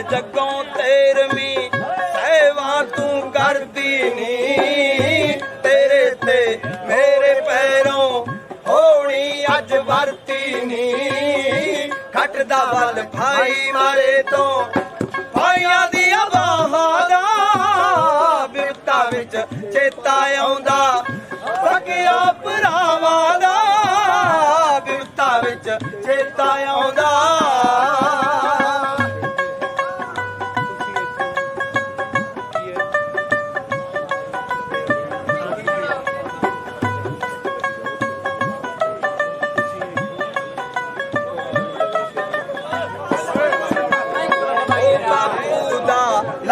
ਜੱਗੋਂ ਤੇਰਵੀਂ, ਸੇਵਾ ਤੂੰ ਕਰਦੀ ਨੀ। ਤੇਰੇ ਤੇ ਮੇਰੇ ਪੈਰੋਂ ਹੋਣੀ ਅੱਜ ਵਰਤੀ ਨੀ। ਖੱਟਦਾ ਵੱਲ ਭਾਈ ਮਾਰੇ ਤੋਂ ਭਾਈਆਂ ਦੀ ਬਾਹਾਂ ਦਾ ਬਿਰਤਾ ਵਿੱਚ ਚੇਤਾ ਆਉਂਦਾ। ਸਕਿਆ ਭਰਾਵਾਂ ਦਾ ਬਿਰਤਾ ਵਿੱਚ ਚੇਤਾ ਆਉਂਦਾ।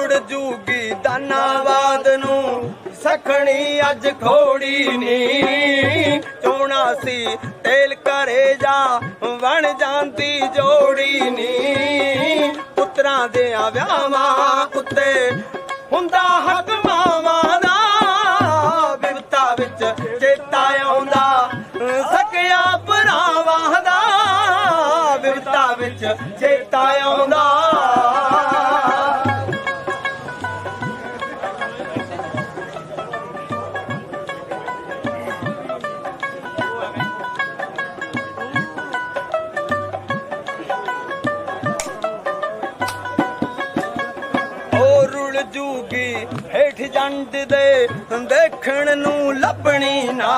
ਉਹ ਜੂਗੀ ਦਾਨਾਵਾਦ ਨੂੰ। ਸਖਣੀ ਅੱਜ ਖੋੜੀ ਨੀ। ਚੋਣਾ ਸੀ, ਤੇਲ ਕਰੇ ਜਾ ਬਣ ਜਾਂਦੀ ਜੋੜੀ ਨੀ। ਪੁੱਤਰਾਂ ਦੇ ਵਿਆਹਾਂ ਉੱਤੇ ਹੁੰਦਾ ਹੱਕ ਮਾਵਾਂ ਦਾ। ਬਿਪਤਾ ਵਿੱਚ ਚੇਤਾ ਆਉਂਦਾ, ਸਕਿਆ ਭਰਾਵਾਂ ਦਾ। ਬਿਰਤਾ ਵਿੱਚ ਚੇਤਾ ਆਉਂਦਾ। ਜੂਗੀ, ਹੇਠ ਜੰਡ ਦੇ ਦੇਖਣ ਨੂੰ ਲੱਭਣੀ ਨਾ।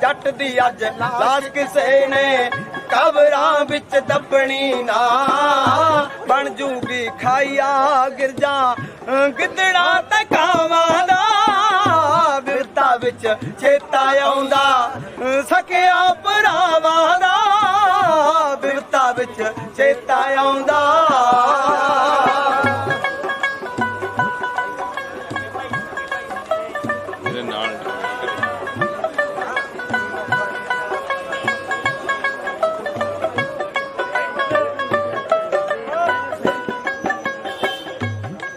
ਜੱਟ ਦੀ ਅੱਜ ਲਾਸ਼ ਕਿਸੇ ਨੇ ਕਬਰਾਂ ਵਿੱਚ ਦੱਬਣੀ ਨਾ। ਬਣ ਜੂਗੀ ਖਾਈਆ ਗਿਰਜਾ, ਗਿੱਦੜਾ ਤੇ ਕਾਵਾਂ ਦਾ। ਬਿਰਤਾ ਵਿੱਚ ਚੇਤਾ ਆਉਂਦਾ, ਸਕਿਆ ਭਰਾਵਾਂ ਦਾ। ਬਿਰਤਾ ਵਿੱਚ ਚੇਤਾ ਆਉਂਦਾ। ਮੇਰੇ ਨਾਲ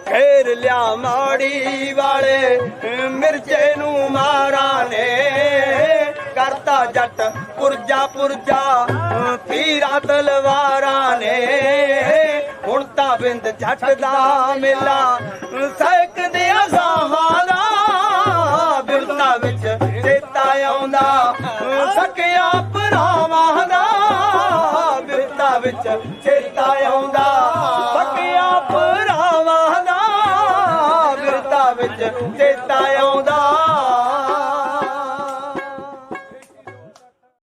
ਘੇਰ ਲਿਆ ਮਾੜੀ ਵਾਲੇ, ਮਿਰਚੇ ਨੂੰ ਮਾਰਾਂ ਨੇ। ਕਰਤਾ ਜੱਟ ਪੁਰਜਾ ਪੁਰਜਾ, ਪੀਰਾ ਤਲਵਾਰਾਂ ਨੇ। ਹੁਣ ਤਾਂ ਬਿੰਦ ਜੱਟ ਦਾ ਮੇਲਾ ਸਹਿਕਦੇ ਵਿੱਚ ਚੇਤਾ ਆਉਂਦਾ। ਫੱਕਿਆ ਪਰਾਵਾਂ ਦਾ ਬਿਰਤਾ ਵਿੱਚ